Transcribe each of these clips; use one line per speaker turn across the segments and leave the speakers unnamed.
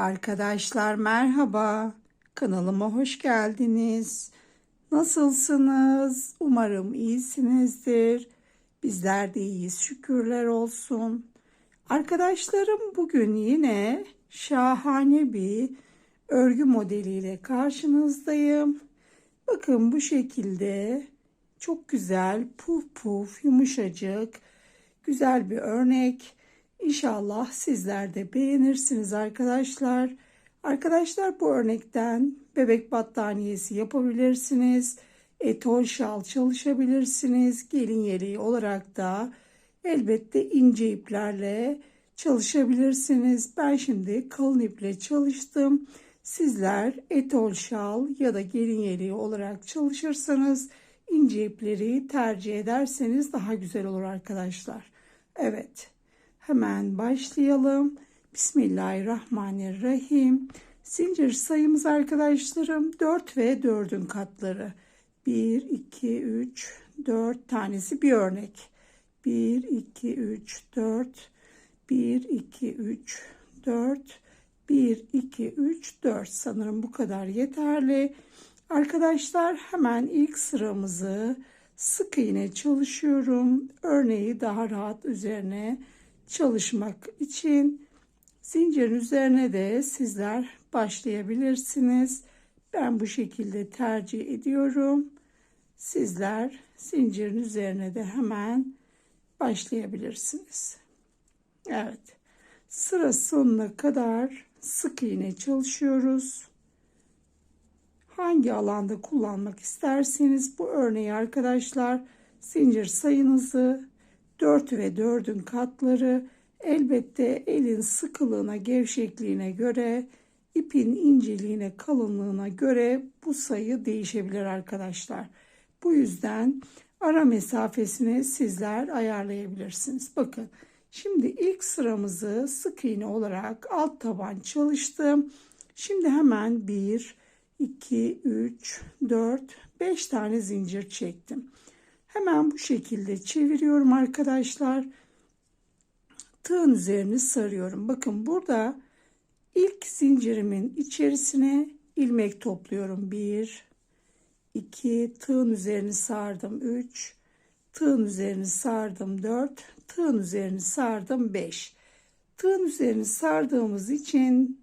Arkadaşlar merhaba. Kanalıma hoş geldiniz. Nasılsınız? Umarım iyisinizdir. Bizler de iyiyiz. Şükürler olsun. Arkadaşlarım bugün yine şahane bir örgü modeliyle karşınızdayım. Bakın bu şekilde çok güzel puf puf yumuşacık güzel bir örnek. İnşallah sizler de beğenirsiniz arkadaşlar. Arkadaşlar bu örnekten bebek battaniyesi yapabilirsiniz. Etol şal çalışabilirsiniz. Gelin yeleği olarak da elbette ince iplerle çalışabilirsiniz. Ben şimdi kalın iple çalıştım. Sizler etol şal ya da gelin yeleği olarak çalışırsanız ince ipleri tercih ederseniz daha güzel olur arkadaşlar. Evet. Hemen başlayalım. Bismillahirrahmanirrahim. Zincir sayımız arkadaşlarım 4 ve 4'ün katları. 1, 2, 3, 4 tanesi bir örnek. 1, 2, 3, 4, 1, 2, 3, 4, 1, 2, 3, 4 sanırım bu kadar yeterli. Arkadaşlar hemen ilk sıramızı sık iğne çalışıyorum. Örneği daha rahat üzerine çalışmak için zincirin üzerine de sizler başlayabilirsiniz. Ben bu şekilde tercih ediyorum. Sizler zincirin üzerine de hemen başlayabilirsiniz. Evet. Sıra sonuna kadar sık iğne çalışıyoruz. Hangi alanda kullanmak isterseniz bu örneği arkadaşlar zincir sayınızı 4 ve 4'ün katları elbette elin sıkılığına, gevşekliğine göre, ipin inceliğine, kalınlığına göre bu sayı değişebilir arkadaşlar. Bu yüzden ara mesafesini sizler ayarlayabilirsiniz. Bakın şimdi ilk sıramızı sık iğne olarak alt taban çalıştım. Şimdi hemen 1, 2, 3, 4, 5 tane zincir çektim. Hemen bu şekilde çeviriyorum arkadaşlar. Tığın üzerini sarıyorum. Bakın burada ilk zincirimin içerisine ilmek topluyorum. 1 2 tığın üzerini sardım. 3 tığın üzerini sardım. 4 tığın üzerini sardım. 5 tığın üzerini sardığımız için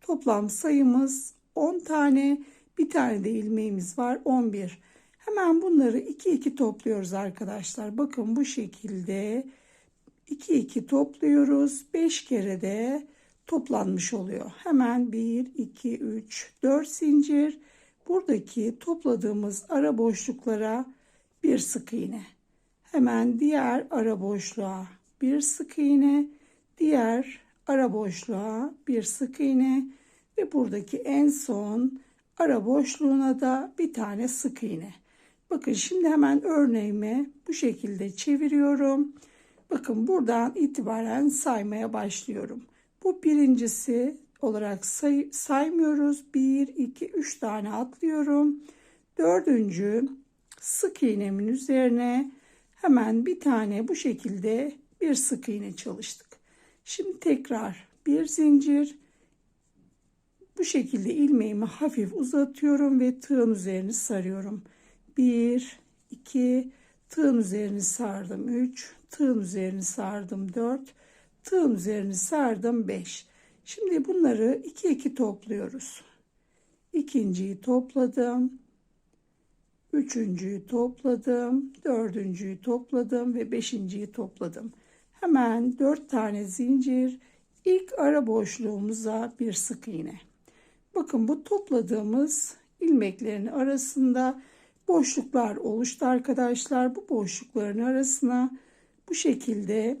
toplam sayımız 10 tane. Bir tane de ilmeğimiz var. 11 Hemen bunları 2 2 topluyoruz arkadaşlar. Bakın bu şekilde 2 2 topluyoruz. 5 kere de toplanmış oluyor. Hemen 1 2 3 4 zincir. Buradaki topladığımız ara boşluklara bir sık iğne. Hemen diğer ara boşluğa bir sık iğne, diğer ara boşluğa bir sık iğne ve buradaki en son ara boşluğuna da bir tane sık iğne. Bakın şimdi hemen örneğimi bu şekilde çeviriyorum. Bakın buradan itibaren saymaya başlıyorum. Bu birincisi olarak say saymıyoruz. 1, 2, 3 tane atlıyorum. Dördüncü sık iğnemin üzerine hemen bir tane bu şekilde bir sık iğne çalıştık. Şimdi tekrar bir zincir bu şekilde ilmeğimi hafif uzatıyorum ve tığın üzerini sarıyorum. 1 2 tığın üzerini sardım. 3 tığın üzerini sardım. 4 tığın üzerini sardım. 5 şimdi bunları 2 2 topluyoruz. İkinciyi topladım. Üçüncüyü topladım. Dördüncüyü topladım ve beşinciyi topladım. Hemen dört tane zincir. İlk ara boşluğumuza bir sık iğne. Bakın bu topladığımız ilmeklerin arasında boşluklar oluştu arkadaşlar. Bu boşlukların arasına bu şekilde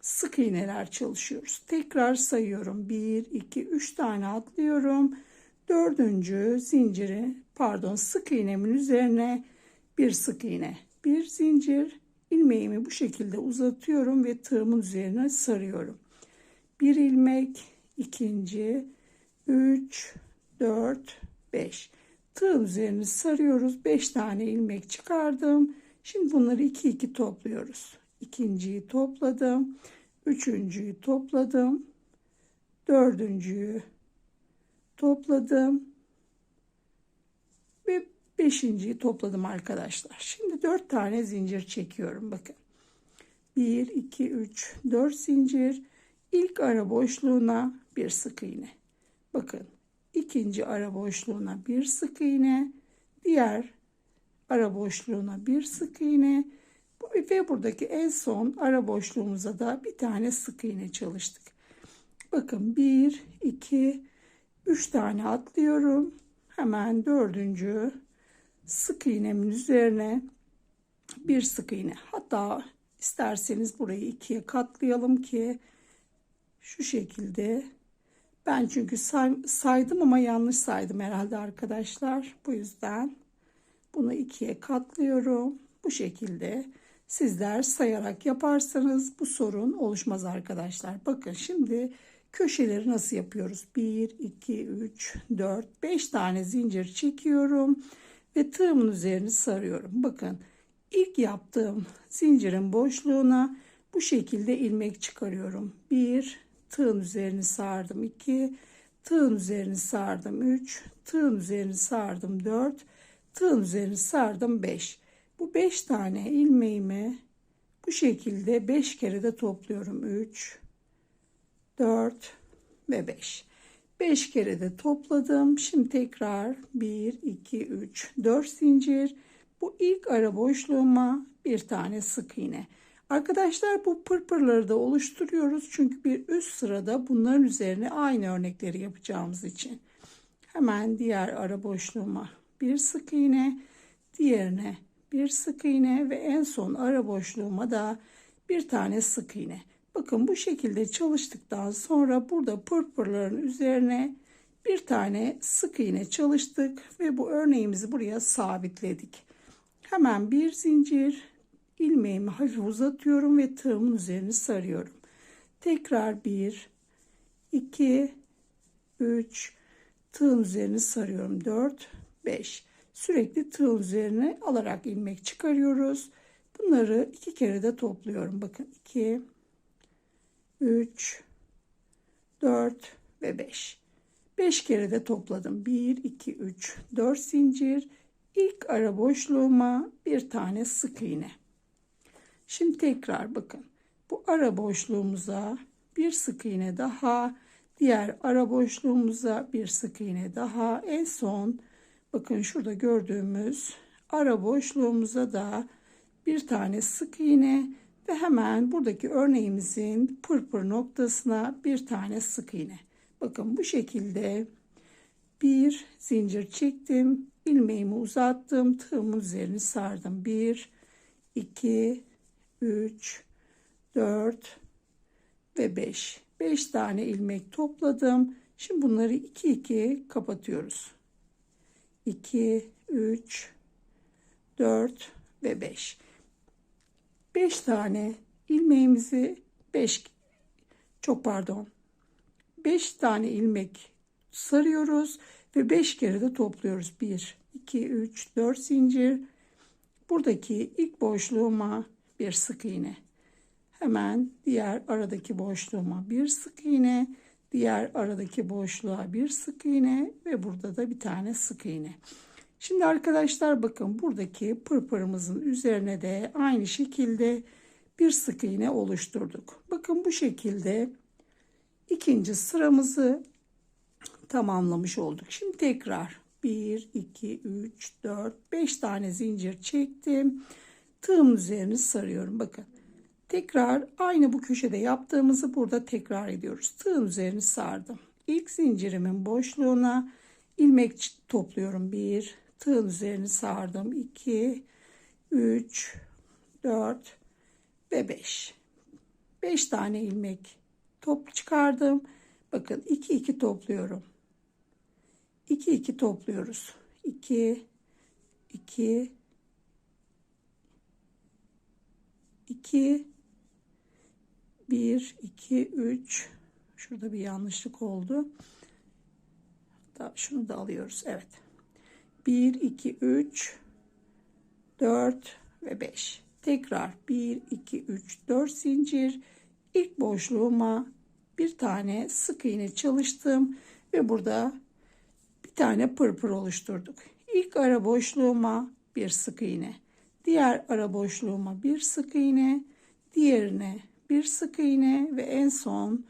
sık iğneler çalışıyoruz. Tekrar sayıyorum. 1, 2, 3 tane atlıyorum. Dördüncü zinciri pardon sık iğnemin üzerine bir sık iğne. Bir zincir ilmeğimi bu şekilde uzatıyorum ve tığımın üzerine sarıyorum. Bir ilmek, ikinci, üç, dört, beş. Tığın üzerini sarıyoruz. 5 tane ilmek çıkardım. Şimdi bunları 2 2 topluyoruz. İkinciyi topladım. Üçüncüyü topladım. Dördüncüyü topladım. Ve beşinciyi topladım arkadaşlar. Şimdi dört tane zincir çekiyorum. Bakın. 1, 2, 3, 4 zincir. İlk ara boşluğuna bir sık iğne. Bakın. İkinci ara boşluğuna bir sık iğne. Diğer ara boşluğuna bir sık iğne. Ve buradaki en son ara boşluğumuza da bir tane sık iğne çalıştık. Bakın 1, 2, 3 tane atlıyorum. Hemen dördüncü sık iğnemin üzerine bir sık iğne. Hatta isterseniz burayı ikiye katlayalım ki şu şekilde ben çünkü say, saydım ama yanlış saydım herhalde arkadaşlar. Bu yüzden bunu ikiye katlıyorum. Bu şekilde sizler sayarak yaparsanız bu sorun oluşmaz arkadaşlar. Bakın şimdi köşeleri nasıl yapıyoruz? 1, 2, 3, 4, 5 tane zincir çekiyorum ve tığımın üzerini sarıyorum. Bakın ilk yaptığım zincirin boşluğuna bu şekilde ilmek çıkarıyorum. 1, tığın üzerini sardım 2, tığın üzerini sardım 3, tığın üzerini sardım 4, tığın üzerini sardım 5. Bu 5 tane ilmeğimi bu şekilde 5 kere de topluyorum. 3, 4 ve 5. 5 kere de topladım. Şimdi tekrar 1, 2, 3, 4 zincir. Bu ilk ara boşluğuma bir tane sık iğne. Arkadaşlar bu pırpırları da oluşturuyoruz. Çünkü bir üst sırada bunların üzerine aynı örnekleri yapacağımız için. Hemen diğer ara boşluğuma bir sık iğne, diğerine bir sık iğne ve en son ara boşluğuma da bir tane sık iğne. Bakın bu şekilde çalıştıktan sonra burada pırpırların üzerine bir tane sık iğne çalıştık ve bu örneğimizi buraya sabitledik. Hemen bir zincir ilmeğimi hafif uzatıyorum ve tığımın üzerini sarıyorum. Tekrar 1 2 3 tığın üzerini sarıyorum. 4 5 sürekli tığ üzerine alarak ilmek çıkarıyoruz. Bunları iki kere de topluyorum. Bakın 2 3 4 ve 5. 5 kere de topladım. 1 2 3 4 zincir. İlk ara boşluğuma bir tane sık iğne. Şimdi tekrar bakın. Bu ara boşluğumuza bir sık iğne daha, diğer ara boşluğumuza bir sık iğne daha, en son bakın şurada gördüğümüz ara boşluğumuza da bir tane sık iğne ve hemen buradaki örneğimizin pırpır noktasına bir tane sık iğne. Bakın bu şekilde bir zincir çektim, ilmeğimi uzattım, tığımın üzerini sardım. 1 2 3 4 ve 5. 5 tane ilmek topladım. Şimdi bunları 2 2 kapatıyoruz. 2 3 4 ve 5. 5 tane ilmeğimizi 5 çok pardon 5 tane ilmek sarıyoruz ve 5 kere de topluyoruz. 1 2 3 4 zincir. Buradaki ilk boşluğuma bir sık iğne. Hemen diğer aradaki boşluğuma bir sık iğne, diğer aradaki boşluğa bir sık iğne ve burada da bir tane sık iğne. Şimdi arkadaşlar bakın buradaki pırpırımızın üzerine de aynı şekilde bir sık iğne oluşturduk. Bakın bu şekilde ikinci sıramızı tamamlamış olduk. Şimdi tekrar 1, 2, 3, 4, 5 tane zincir çektim. Tığım üzerini sarıyorum. Bakın tekrar aynı bu köşede yaptığımızı burada tekrar ediyoruz. Tığın üzerini sardım. İlk zincirimin boşluğuna ilmek topluyorum. 1, tığın üzerini sardım 2 3 4 ve 5 5 tane ilmek top çıkardım bakın 2 2 topluyorum 2 2 topluyoruz 2 2 2 1 2 3 şurada bir yanlışlık oldu hatta şunu da alıyoruz evet 1, 2, 3, 4 ve 5. Tekrar 1, 2, 3, 4 zincir. İlk boşluğuma bir tane sık iğne çalıştım ve burada tane pırpır oluşturduk. İlk ara boşluğuma bir sık iğne. Diğer ara boşluğuma bir sık iğne. Diğerine bir sık iğne ve en son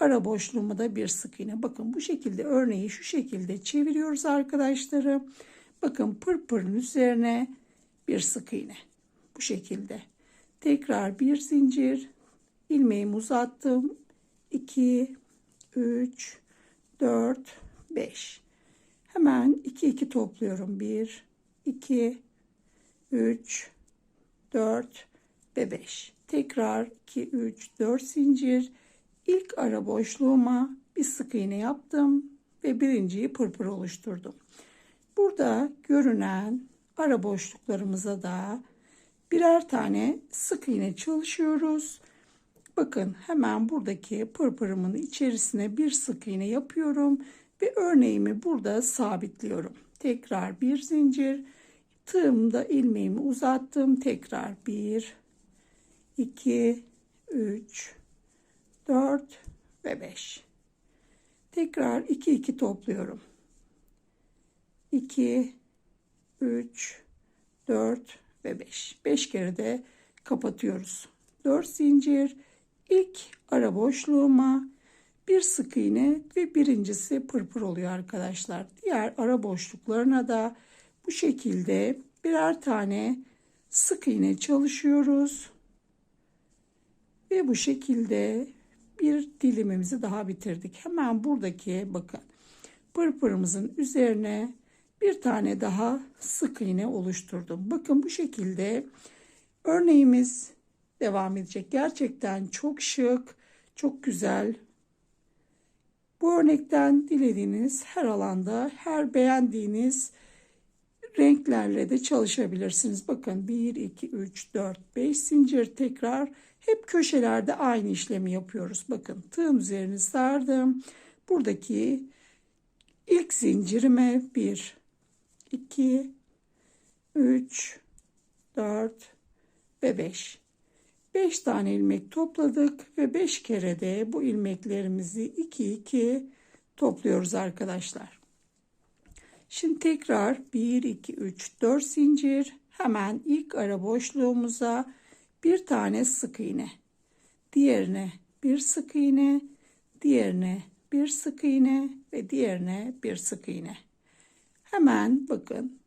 ara boşluğuma da bir sık iğne. Bakın bu şekilde örneği şu şekilde çeviriyoruz arkadaşlarım. Bakın pırpırın üzerine bir sık iğne. Bu şekilde. Tekrar bir zincir. ilmeğimi uzattım. 2, 3, 4, 5. Hemen 2 2 topluyorum. 1, 2, 3, 4 ve 5. Tekrar 2, 3, 4 zincir. İlk ara boşluğuma bir sık iğne yaptım ve birinciyi pırpır oluşturdum. Burada görünen ara boşluklarımıza da birer tane sık iğne çalışıyoruz. Bakın hemen buradaki pırpırımın içerisine bir sık iğne yapıyorum ve örneğimi burada sabitliyorum. Tekrar bir zincir tığımda ilmeğimi uzattım. Tekrar 1 2 3 4 ve 5. Tekrar 2 2 topluyorum. 2 3 4 ve 5. 5 kere de kapatıyoruz. 4 zincir ilk ara boşluğuma bir sık iğne ve birincisi pırpır oluyor arkadaşlar. Diğer ara boşluklarına da bu şekilde birer tane sık iğne çalışıyoruz. Ve bu şekilde bir dilimimizi daha bitirdik. Hemen buradaki bakın pırpırımızın üzerine bir tane daha sık iğne oluşturdum. Bakın bu şekilde örneğimiz devam edecek. Gerçekten çok şık, çok güzel. Bu örnekten dilediğiniz her alanda, her beğendiğiniz renklerle de çalışabilirsiniz. Bakın 1, 2, 3, 4, 5 zincir tekrar hep köşelerde aynı işlemi yapıyoruz. Bakın tığım üzerine sardım. Buradaki ilk zincirime 1, 2, 3, 4 ve 5. 5 tane ilmek topladık ve 5 kere de bu ilmeklerimizi 2 2 topluyoruz arkadaşlar. Şimdi tekrar 1 2 3 4 zincir hemen ilk ara boşluğumuza bir tane sık iğne. Diğerine bir sık iğne, diğerine bir sık iğne ve diğerine bir sık iğne. Hemen bakın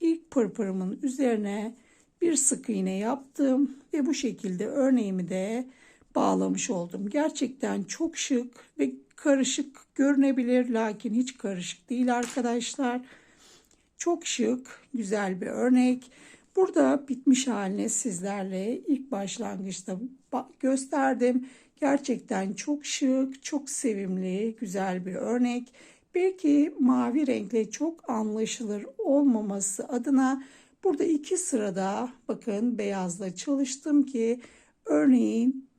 ilk pırpırımın üzerine bir sık iğne yaptım ve bu şekilde örneğimi de bağlamış oldum. Gerçekten çok şık ve karışık görünebilir lakin hiç karışık değil arkadaşlar. Çok şık, güzel bir örnek. Burada bitmiş haline sizlerle ilk başlangıçta gösterdim. Gerçekten çok şık, çok sevimli, güzel bir örnek. Belki mavi renkle çok anlaşılır olmaması adına burada iki sırada bakın beyazla çalıştım ki örneğin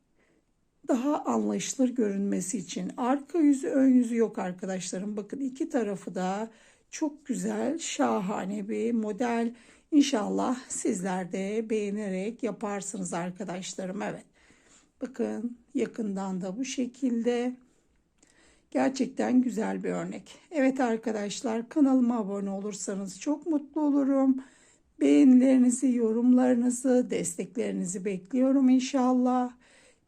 daha anlaşılır görünmesi için. Arka yüzü ön yüzü yok arkadaşlarım. Bakın iki tarafı da çok güzel, şahane bir model. İnşallah sizler de beğenerek yaparsınız arkadaşlarım. Evet. Bakın yakından da bu şekilde. Gerçekten güzel bir örnek. Evet arkadaşlar kanalıma abone olursanız çok mutlu olurum. Beğenilerinizi, yorumlarınızı, desteklerinizi bekliyorum inşallah.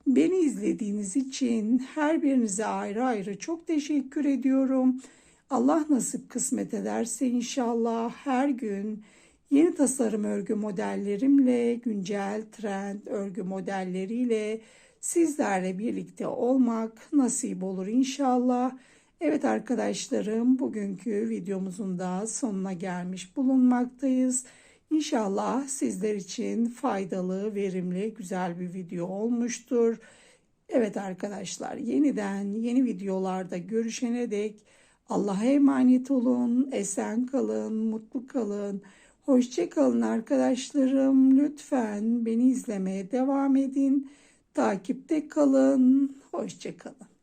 Beni izlediğiniz için her birinize ayrı ayrı çok teşekkür ediyorum. Allah nasip kısmet ederse inşallah her gün yeni tasarım örgü modellerimle, güncel trend örgü modelleriyle sizlerle birlikte olmak nasip olur inşallah. Evet arkadaşlarım bugünkü videomuzun da sonuna gelmiş bulunmaktayız. İnşallah sizler için faydalı, verimli, güzel bir video olmuştur. Evet arkadaşlar yeniden yeni videolarda görüşene dek Allah'a emanet olun, esen kalın, mutlu kalın. Hoşça kalın arkadaşlarım. Lütfen beni izlemeye devam edin. Takipte kalın. Hoşça kalın.